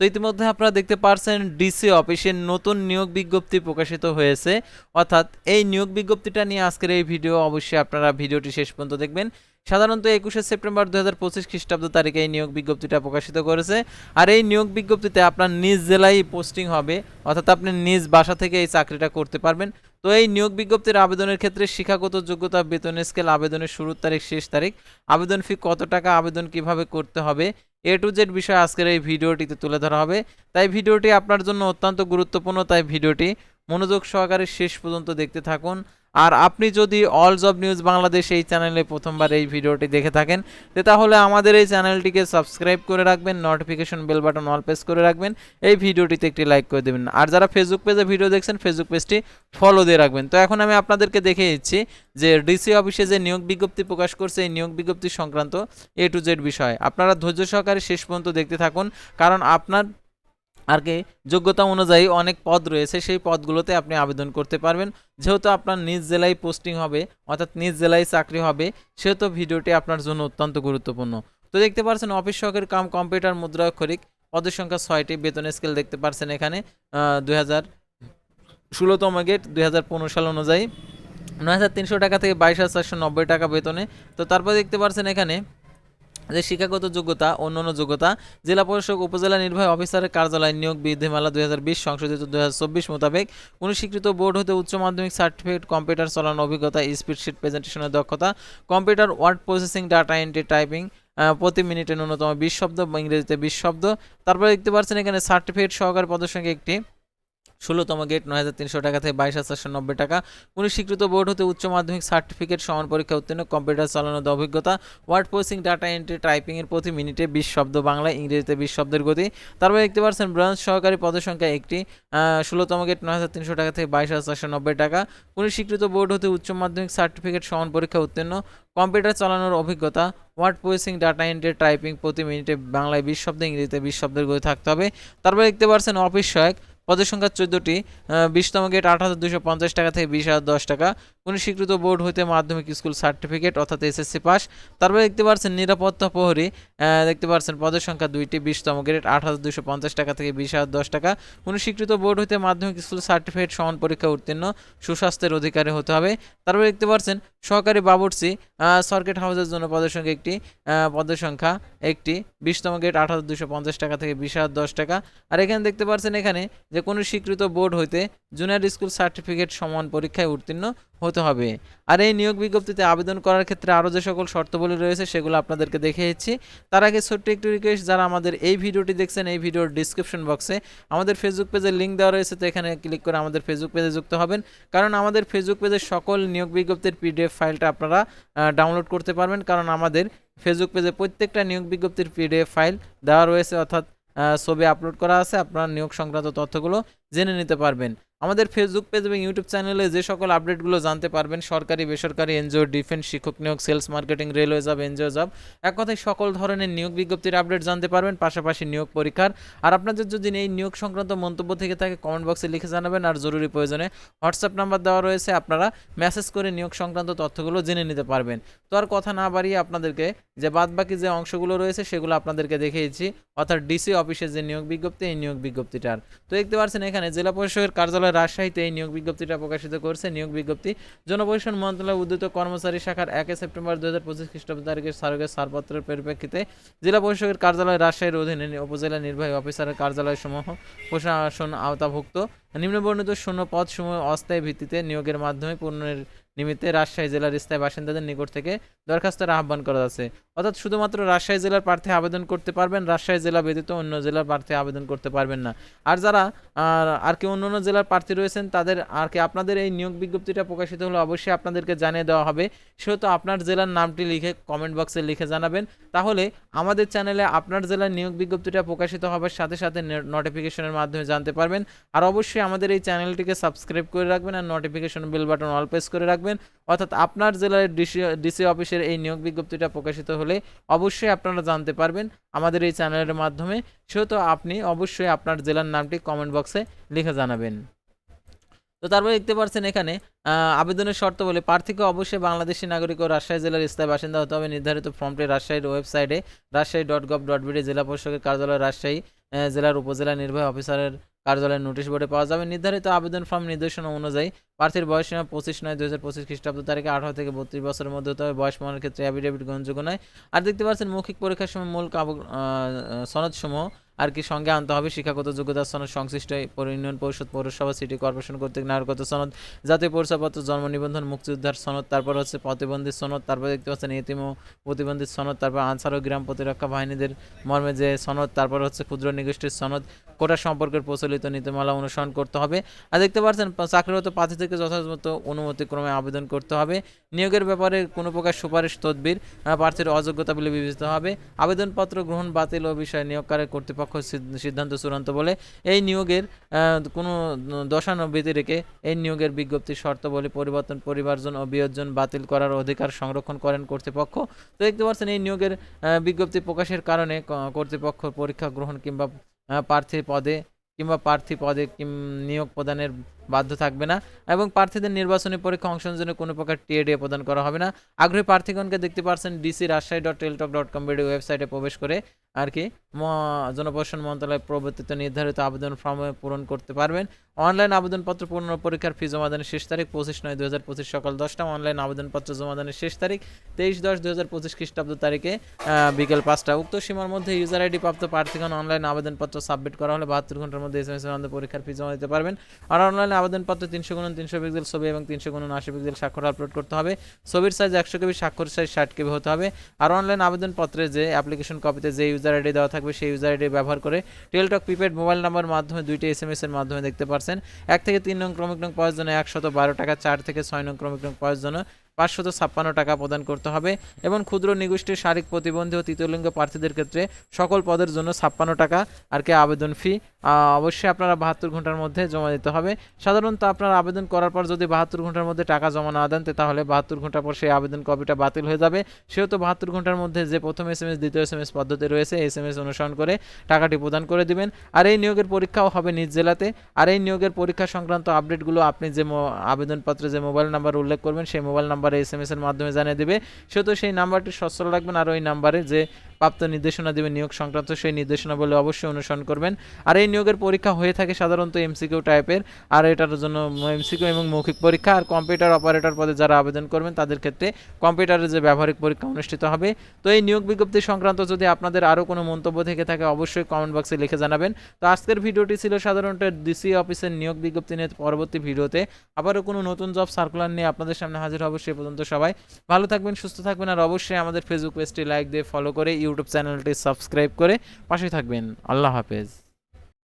তো ইতিমধ্যে আপনারা দেখতে পারছেন ডিসি অফিসের নতুন নিয়োগ বিজ্ঞপ্তি প্রকাশিত হয়েছে। অর্থাৎ এই নিয়োগ বিজ্ঞপ্তিটা নিয়ে আজকের এই ভিডিও অবশ্যই আপনারা ভিডিওটি শেষ পর্যন্ত দেখবেন। সাধারণত একুশে সেপ্টেম্বর দু হাজার পঁচিশ খ্রিস্টাব্দ তারিখে এই নিয়োগ বিজ্ঞপ্তিটা প্রকাশিত করেছে। আর এই নিয়োগ বিজ্ঞপ্তিতে আপনার নিজ জেলায় পোস্টিং হবে, অর্থাৎ আপনি নিজ বাসা থেকে এই চাকরিটা করতে পারবেন। তো এই নিয়োগ বিজ্ঞপ্তির আবেদনের ক্ষেত্রে শিক্ষাগত যোগ্যতা, বেতন, স্কেল, আবেদনের শুরুর তারিখ, শেষ তারিখ, আবেদন ফি কত টাকা, আবেদন কীভাবে করতে হবে এ টু জেড বিষয় আজকের এই ভিডিওটিতে তুলে ধরা হবে। তাই ভিডিওটি আপনার জন্য অত্যন্ত গুরুত্বপূর্ণ। তাই ভিডিওটি মনোযোগ সহকারে শেষ পর্যন্ত দেখতে থাকুন। আর আপনি যদি অল জব নিউজ বাংলাদেশ এই চ্যানেলে প্রথমবার এই ভিডিওটি দেখে থাকেন তাহলে আমাদের এই চ্যানেলটিকে সাবস্ক্রাইব করে রাখবেন notification bell button all press করে রাখবেন, এই ভিডিওটিতে একটি লাইক করে দেবেন। আর যারা ফেসবুক পেজে ভিডিও দেখছেন ফেসবুক পেজটি ফলো দিয়ে রাখবেন। তো এখন আমি আপনাদেরকে দেখে দিচ্ছি যে ডিসি অফিসে যে নিয়োগ বিজ্ঞপ্তি প্রকাশ করছে, এই নিয়োগ বিজ্ঞপ্তি সংক্রান্ত এ টু জেড বিষয়। আপনারা ধৈর্য সহকারে শেষ পর্যন্ত দেখতে থাকুন, কারণ আপনার আর কি, যোগ্যতা অনুযায়ী অনেক পদ রয়েছে, সেই পদগুলোতে আপনি আবেদন করতে পারবেন। যেহেতু আপনার নিজ জেলায় পোস্টিং হবে, অর্থাৎ নিজ জেলায় চাকরি হবে, সেহেতু ভিডিওটি আপনার জন্য অত্যন্ত গুরুত্বপূর্ণ। তো দেখতে পাচ্ছেন অফিস সহকারী কাম কম্পিউটার মুদ্রা খরিক পদের সংখ্যা ছয়টি, বেতন স্কেল দেখতে পাচ্ছেন এখানে দুই হাজার ষোলোতম গেট দুই হাজার পনেরো সাল অনুযায়ী। নয় হাজার তিনশো টাকা থেকে বাইশ হাজার চারশো নব্বই টাকা বেতনে। তো তারপর দেখতে পাচ্ছেন এখানে যে শিক্ষাগত যোগ্যতা, অন্যান্য যোগ্যতা, জেলা প্রশাসক, উপজেলা নির্বাহী অফিসারের কার্যালয় নিয়োগ বিধিমালা দুই হাজার বিশ সংশোধিত দুই হাজার চব্বিশ মোতাবেক কোনো স্বীকৃত বোর্ড হতে উচ্চ মাধ্যমিক সার্টিফিকেট, কম্পিউটার চালানোর অভিজ্ঞতা স্পিডশিট প্রেজেন্টেশনের দক্ষতা, computer word processing, data entry typing প্রতি মিনিটে ন্যূনতম বিশ শব্দ ইংরেজিতে বিশ শব্দ। তারপরে দেখতে পাচ্ছেন এখানে সার্টিফিকেট সহকারে পদের সঙ্গে একটি ষোলোতম গেট নয় হাজার তিনশো টাকা থেকে বাইশ হাজার চারশো নব্বই টাকা। কোনো স্বীকৃত বোর্ড হতে উচ্চ মাধ্যমিক সার্টিফিকেট সমান পরীক্ষা উত্তীর্ণ, কম্পিউটার চালানোর অভিজ্ঞতা, ওয়ার্ড প্রসেসিং ডাটা এন্ট্রি, টাইপিংয়ের প্রতি মিনিটে বিশ শব্দ বাংলা, ইংরেজিতে বিশ শব্দের গতি। তারপরে দেখতে পাচ্ছেন, ব্রাঞ্চ সহকারী পদের সংখ্যা একটি ষোলোতম গেট নয় হাজার তিনশো টাকা থেকে বাইশ হাজার চারশো নব্বই টাকা। কোনো স্বীকৃত বোর্ড হতে উচ্চ মাধ্যমিক সার্টিফিকেট সমান পরীক্ষা উত্তীর্ণ, কম্পিউটার চালানোর অভিজ্ঞতা, word processing data entry, typing প্রতি মিনিটে বাংলায় বিশ শব্দ, ইংরেজিতে বিশ শব্দের গতি থাকতে হবে। তারপরে দেখতে পাচ্ছেন, অফিস সহায়ক পদের সংখ্যা চোদ্দোটি বিশতম গেট আট হাজার দুশো পঞ্চাশ টাকা থেকে বিশ হাজার দশ টাকা। কোনো স্বীকৃত বোর্ড হইতে মাধ্যমিক স্কুল সার্টিফিকেট, অর্থাৎ এসএসসি পাস। তারপরে দেখতে পাচ্ছেন নিরাপত্তা প্রহরী দেখতে পাচ্ছেন পদের সংখ্যা দুইটি, বিশতম গ্রেড আট হাজার দুশো পঞ্চাশ টাকা থেকে বিশ হাজার দশ টাকা। কোনো স্বীকৃত বোর্ড হইতে মাধ্যমিক স্কুল সার্টিফিকেট, সমান পরীক্ষা উত্তীর্ণ, সুস্বাস্থ্যের অধিকারী হতে হবে। তারপরে দেখতে পাচ্ছেন সহকারী বাবুর্চি সার্কিট হাউসের জন্য পদের সংখ্যা একটি পদের সংখ্যা একটি, বিশতম গেট আট হাজার দুশো পঞ্চাশ টাকা থেকে বিশ হাজার দশ টাকা। আর এখানে দেখতে পাচ্ছেন এখানে যে কোনো স্বীকৃত বোর্ড হইতে জুনিয়র স্কুল সার্টিফিকেট সমান পরীক্ষায় উত্তীর্ণ হতে হবে। আর এই নিয়োগ বিজ্ঞপ্তিতে আবেদন করার ক্ষেত্রে আরও যে সকল শর্তবলী রয়েছে সেগুলো আপনাদেরকে দেখিয়েছি। তার আগে ছোট্ট একটু রিকোয়েস্ট যারা আমাদের এই ভিডিওটি দেখছেন, এই ভিডিওর ডিসক্রিপশন বক্সে আমাদের ফেসবুক পেজের লিঙ্ক দেওয়া রয়েছে, তো এখানে ক্লিক করে আমাদের ফেসবুক পেজে যুক্ত হবেন। কারণ আমাদের ফেসবুক পেজের সকল নিয়োগ বিজ্ঞপ্তির পিডিএফ ফাইলটা আপনারা ডাউনলোড করতে পারবেন। কারণ আমাদের ফেসবুক পেজে প্রত্যেকটা নিয়োগ বিজ্ঞপ্তির পিডিএফ ফাইল দেওয়া রয়েছে, অর্থাৎ ছবি আপলোড করা আছে। আপনারা নিয়োগ সংক্রান্ত তথ্যগুলো জেনে নিতে পারবেন। আমাদের ফেসবুক পেজ এবং ইউটিউব চ্যানেলে যে সকল আপডেটগুলো জানতে পারবেন, সরকারি, বেসরকারি এনজিও ডিফেন্স শিক্ষক নিয়োগ sales marketing railway job NGO job এক কথায় সকল ধরনের নিয়োগ বিজ্ঞপ্তির আপডেট জানতে পারবেন, পাশাপাশি নিয়োগ পরীক্ষার। আর আপনাদের যদি এই নিয়োগ সংক্রান্ত মন্তব্য থেকে থাকে কমেন্ট বক্সে লিখে জানাবেন, আর জরুরি প্রয়োজনে হোয়াটসঅ্যাপ নাম্বার দেওয়া রয়েছে, আপনারা মেসেজ করে নিয়োগ সংক্রান্ত তথ্যগুলো জেনে নিতে পারবেন। তো আর কথা না বাড়িয়ে আপনাদেরকে যে বাদবাকি যে অংশগুলো রয়েছে, সেগুলো আপনাদেরকে দেখিয়েছি, অর্থাৎ ডিসি অফিসের যে নিয়োগ বিজ্ঞপ্তি, এই নিয়োগ বিজ্ঞপ্তিটার। তো দেখতে পাচ্ছেন এখানে জেলা পরিষদের কার্যালয় রাজশাহীতে এই নিয়োগ বিজ্ঞপ্তিটা প্রকাশিত করেছে। নিয়োগ বিজ্ঞপ্তি জনপরিষদ মন্ত্রণালয় উদ্যুত কর্মচারী শাখার একই সেপ্টেম্বর দু হাজার পঁচিশ খ্রিস্টাব্দ তারিখের সারকের ছাড়পত্রের পরিপ্রেক্ষিতে জেলা পরিষদের কার্যালয় রাজশাহীর অধীনে উপজেলা নির্বাহী অফিসারের কার্যালয় সমূহ প্রশাসন আওতাভুক্ত। নিম্নবর্ণিত শূন্য পদ সমূহ অস্থায়ী ভিত্তিতে নিয়োগের মাধ্যমে পূর্ণের নিমিত্তে রাজশাহী জেলার স্থায়ী বাসিন্দাদের নিকট থেকে দরখাস্তের আহ্বান করা যাচ্ছে। অর্থাৎ শুধুমাত্র রাজশাহী জেলার প্রার্থী আবেদন করতে পারবেন, রাজশাহী জেলা ব্যতীত অন্য জেলার প্রার্থী আবেদন করতে পারবেন না। আর যারা, আর কি অন্য অন্য জেলার প্রার্থী রয়েছেন, তাদের, আর কি আপনাদের এই নিয়োগ বিজ্ঞপ্তিটা প্রকাশিত হলে অবশ্যই আপনাদেরকে জানিয়ে দেওয়া হবে। সেহেতু আপনার জেলার নামটি লিখে কমেন্ট বক্সে লিখে জানাবেন। তাহলে আমাদের চ্যানেলে আপনার জেলার নিয়োগ বিজ্ঞপ্তিটা প্রকাশিত হবার সাথে সাথে নোটিফিকেশনের মাধ্যমে জানতে পারবেন। আর অবশ্যই আমাদের এই চ্যানেলটিকে সাবস্ক্রাইব করে রাখবেন আর notification bell button all press করে রাখবেন। অর্থাৎ আপনার জেলার ডিসি ডিসি অফিসের এই নিয়োগ বিজ্ঞপ্তিটা প্রকাশিত হলে অবশ্যই আপনারা জানতে পারবেন আমাদের এই চ্যানেলের মাধ্যমে। সেহেতু আপনি অবশ্যই আপনার জেলার নামটি কমেন্ট বক্সে লিখে জানাবেন। তো তারপরে দেখতে পাচ্ছেন এখানে আবেদনের শর্ত বলে প্রার্থীকে অবশ্যই বাংলাদেশি নাগরিক ও রাজশাহী জেলার স্থায়ী বাসিন্দা হতে হবে। নির্ধারিত ফর্মটি রাজশাহীর ওয়েবসাইটে, Rajshahi dot gov dot BD জেলা প্রশাসকের কার্যালয়, রাজশাহী জেলার উপজেলা নির্বাহী অফিসারের কার্যালয়ের নোটিশ বোর্ডে পাওয়া যাবে। নির্ধারিত আবেদন ফর্ম নির্দেশনা অনুযায়ী প্রার্থীর বয়স সীমা পঁচিশ নয়, দুই হাজার পঁচিশ খ্রিস্টাব্দ তারিখে আঠারো থেকে বত্রিশ বছরের মধ্যে হতে হবে। বয়স মানের ক্ষেত্রে অ্যাফিডেভিট গ্রহণযোগ্য নয়। আর দেখতে পাচ্ছেন, মৌখিক পরীক্ষার সময় মূল সনদ সমূহ আর কি সঙ্গে আনতে হবে। শিক্ষাগত যোগ্যতার সনদ, সংশ্লিষ্ট ইউনিয়ন পরিষদ, পৌরসভা, সিটি কর্পোরেশন কর্তৃক নাগরিকত্ব সনদ, জাতীয় পরিচয়পত্র, জন্ম নিবন্ধন, মুক্তিযোদ্ধার সনদ, তারপর হচ্ছে প্রতিবন্ধী সনদ, তারপর দেখতে পাচ্ছেন এতিম প্রতিবন্ধী সনদ, তারপর আনসার ও গ্রাম প্রতিরক্ষা বাহিনীদের মর্মে যে সনদ, তারপর হচ্ছে ক্ষুদ্র নিগোষ্ঠীর সনদ, কোটা সম্পর্কের প্রচলিত নীতিমালা অনুসরণ করতে হবে। আর দেখতে পাচ্ছেন, চাকরিরত প্রার্থী থেকে যথাযথ অনুমতিক্রমে আবেদন করতে হবে। নিয়োগের ব্যাপারে কোনো প্রকার সুপারিশ, তদবির প্রার্থীর অযোগ্যতা বলে বিবেচিত হবে। আবেদনপত্র গ্রহণ বাতিল ও বিষয়ে নিয়োগকারী কর্তৃপক্ষ সিদ- সিদ্ধান্ত চূড়ান্ত বলে এই নিয়োগের কোনো দশানো রেখে এই নিয়োগের বিজ্ঞপ্তির শর্তাবলী পরিবর্তন পরিমার্জন ও বিয়োজন বাতিল করার অধিকার সংরক্ষণ করেন কর্তৃপক্ষ। তো দেখতে পাচ্ছেন এই নিয়োগের বিজ্ঞপ্তি প্রকাশের কারণে কর্তৃপক্ষ পরীক্ষা গ্রহণ কিংবা প্রার্থী পদে, কিংবা প্রার্থী পদে নিয়োগ প্রদানের বাধ্য থাকবে না এবং প্রার্থীদের নির্বাচনী পরীক্ষা অংশের জন্য কোনো প্রকার টিএডিএ প্রদান করা হবে না। আগ্রহী প্রার্থীগণকে দেখতে পাচ্ছেন DC Rajshahi dot Teletalk dot com website প্রবেশ করে আর কি জনপ্রশাসন মন্ত্রণালয় প্রবর্তিত নির্ধারিত আবেদন ফর্মে পূরণ করতে পারবেন। অনলাইন আবেদনপত্র পূর্ণ পরীক্ষার ফি জমাদানের শেষ তারিখ পঁচিশ নয় দু হাজার পঁচিশ সকাল দশটা। অনলাইন আবেদনপত্র জমাদানের শেষ তারিখ তেইশ দশ দু হাজার পঁচিশ খ্রিস্টাব্দ তারিখে বিকেল পাঁচটা। উক্ত সীমার মধ্যে ইউজার আইডি প্রাপ্ত প্রার্থীগণ অনলাইন আবেদনপত্র সাবমিট করা হলে বাহাত্তর ঘণ্টার মধ্যে এস এম এস পরীক্ষার ফি জমা দিতে পারবেন। আর অনলাইন আবেদনপত্র তিনশো গুণন, তিনশো পিক্সেল ছবি এবং তিনশো গুণন, আশি পিক্সেল স্বাক্ষর আপলোড করতে হবে। ছবির সাইজ একশো কেবি, স্বাক্ষর সাইজ ষাট কেবি হতে হবে। আর অনলাইন আবেদনপত্রে যে অ্যাপ্লিকেশন কপিতে যে ইউজার আইডি দেওয়া থাকবে, সেই ইউজার আইডি ব্যবহার করে টেলটক প্রিপেড মোবাইল নাম্বার মাধ্যমে দুইটি এস এম এস এর মাধ্যমে দেখতে পারছেন। এক থেকে তিন নং ক্রমিক নং পাওয়ার জন্য একশত বারো টাকা, চার থেকে ছয় নং ক্রমিক নং পাওয়ার জন্য পাঁচশত ছাপ্পান্ন টাকা প্রদান করতে হবে। এবং ক্ষুদ্র নিগোষ্ঠীর শারীরিক প্রতিবন্ধী ও তৃতীয় লিঙ্গ প্রার্থীদের ক্ষেত্রে সকল পদের জন্য ছাপ্পান্ন টাকা আর কি আবেদন ফি অবশ্যই আপনারা বাহাত্তর ঘণ্টার মধ্যে জমা দিতে হবে। সাধারণত আপনারা আবেদন করার পর যদি বাহাত্তর ঘণ্টার মধ্যে টাকা জমা না দেন তাহলে বাহাত্তর ঘণ্টা পর সেই আবেদন কপিটা বাতিল হয়ে যাবে। সেহেতু বাহাত্তর ঘণ্টার মধ্যে যে প্রথম এস এম এস দ্বিতীয় এস এম এস পদ্ধতি রয়েছে এস এম এস অনুসরণ করে টাকাটি প্রদান করে দিবেন। আর এই নিয়োগের পরীক্ষাও হবে নিজ জেলাতে। আর এই নিয়োগের পরীক্ষা সংক্রান্ত আপডেটগুলো আপনি যে আবেদনপত্রে যে মোবাইল নাম্বার উল্লেখ করবেন, সেই মোবাইল নাম্বারে এস এম এস এর মাধ্যমে জানিয়ে দেবে। সেহেতু সেই নাম্বারটি সচ্ছল রাখবেন আর ওই নাম্বারে যে প্রাপ্ত নির্দেশনা দেবে নিয়োগ সংক্রান্ত সেই নির্দেশনা বলে অবশ্যই অনুসরণ করবেন। আর এই নিয়োগের পরীক্ষা হয়ে থাকে সাধারণত এমসিকিউ টাইপের আর এটার জন্য এমসিকিউ এবং মৌখিক পরীক্ষা আর কম্পিউটার অপারেটর পদে যারা আবেদন করবেন, তাদের ক্ষেত্রে কম্পিউটারের যে ব্যবহারিক পরীক্ষা অনুষ্ঠিত হবে। তো এই নিয়োগ বিজ্ঞপ্তি সংক্রান্ত যদি আপনাদের আরও কোনো মন্তব্য থেকে থাকে, অবশ্যই কমেন্ট বক্সে লিখে জানাবেন। তো আজকের ভিডিওটি ছিল সাধারণত ডিসি অফিসের নিয়োগ বিজ্ঞপ্তি নিয়ে পরবর্তী ভিডিওতে। আবারও কোনো নতুন জব সার্কুলার নিয়ে আপনাদের সামনে হাজির হব সে পর্যন্ত সবাই। ভালো থাকবেন, সুস্থ থাকবেন, আর অবশ্যই আমাদের ফেসবুক পেজটি লাইক দিয়ে ফলো করে ইউটিউব চ্যানেলটি সাবস্ক্রাইব করে পাশে থাকবেন। আল্লাহ হাফেজ।